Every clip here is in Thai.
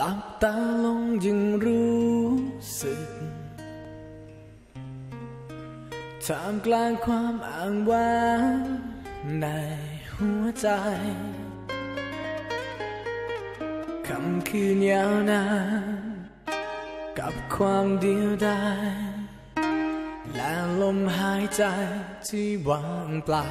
ลับตาลงยังรู้สึกท่ามกลางความอ้างว้างในหัวใจคำคืนยาวนานกับความเดียวดายและลมหายใจที่ว่างเปล่า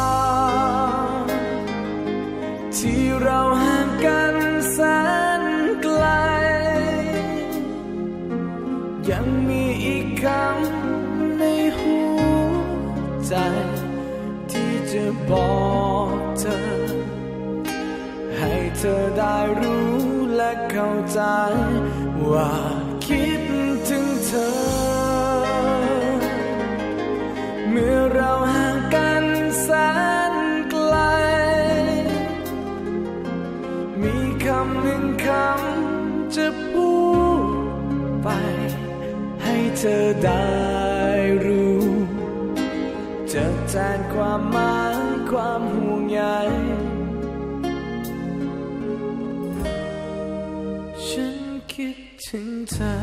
ที่เราห่างกันแสนไกล ยังมีอีกคำในหัวใจ ที่จะบอกเธอ ให้เธอได้รู้และเข้าใจว่าคิด จะพูดไป ให้เธอได้รู้จะแทนความหมายความห่วงใยฉันคิดถึงเธอ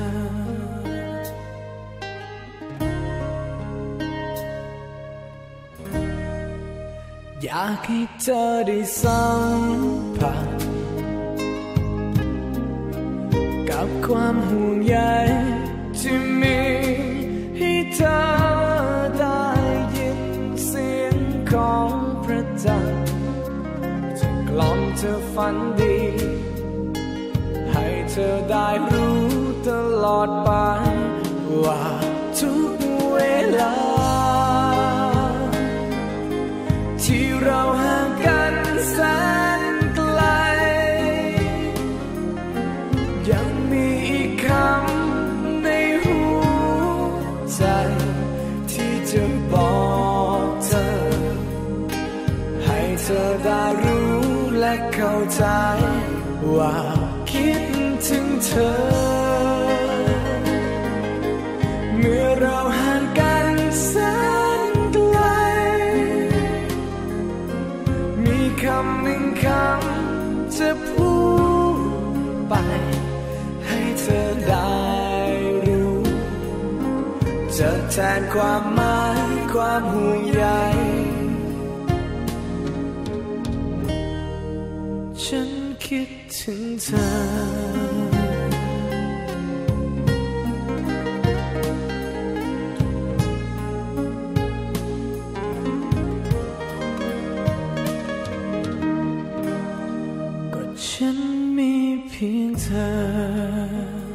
อยากให้เธอได้สัมผัส กับความห่วงใยที่มีให้เธอได้ยินเสียงของพระจันทร์จะกล่อมเธอฝันดี ให้เธอได้รู้ตลอดไปว่า ยังมีอีกคำในหัวใจ ที่จะบอกเธอ ให้เธอได้รู้และเข้าใจ ว่าคิดถึงเธอ แทนความหมายความห่วงใยฉันคิดถึงเธอฉันมีเพียงเธอ